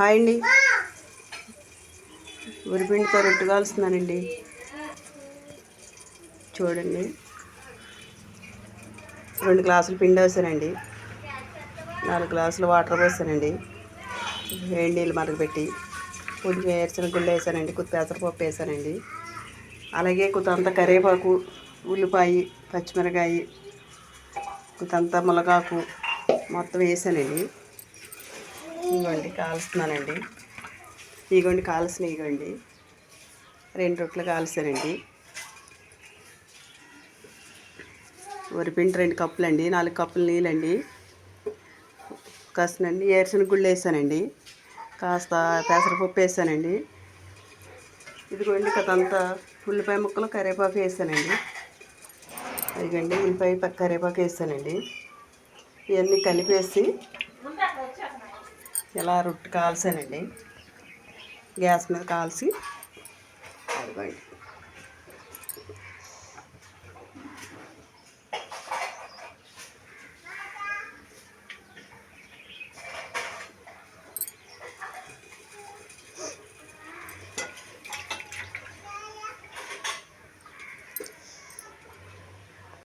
Hi అండి. ఉరిపిండితో రొట్టె కాలుస్తున్నానండి. చూడండి. రెండు గ్లాసులు పిండి వేసానండి నాలుగు గ్లాసులు వాటర్ పోసానండి. వేడి నీళ్ళు మరగపెట్టి కొద్దిగా వేసిన గుళ్ళు వేసానండి కొద్ది పెసరపప్పు వేసానండి. అలాగే కొంతంత కరివేపాకు ఉల్లిపాయ పచ్చిమిరకాయ కొంతంత మునగాకు మొత్తం వేసానండి. ఇదిగోండి కాలుస్తున్నానండి. ఇగోండి కాల్సిన ఇగోండి. రెండు రొట్టెలు కాల్చానండి వరిపిండి రెండు కప్పులండి నాలుగు కప్పులు నీళ్ళండి. కాస్తండి ఏర్చిన గుళ్ళు వేసానండి. కాస్త పెసరపప్పు వేసానండి. ఇదిగోండి కదంతా ఉల్లిపాయ ముక్కలు కరివేపాకు వేసానండి. అదిగండి ఉల్లిపాయ కరివేపాకు వేసానండి. ఇవన్నీ కలిపేసి ఇలా రొట్టె కాల్చానండి. గ్యాస్ మీద కాల్చి అదిగోండి.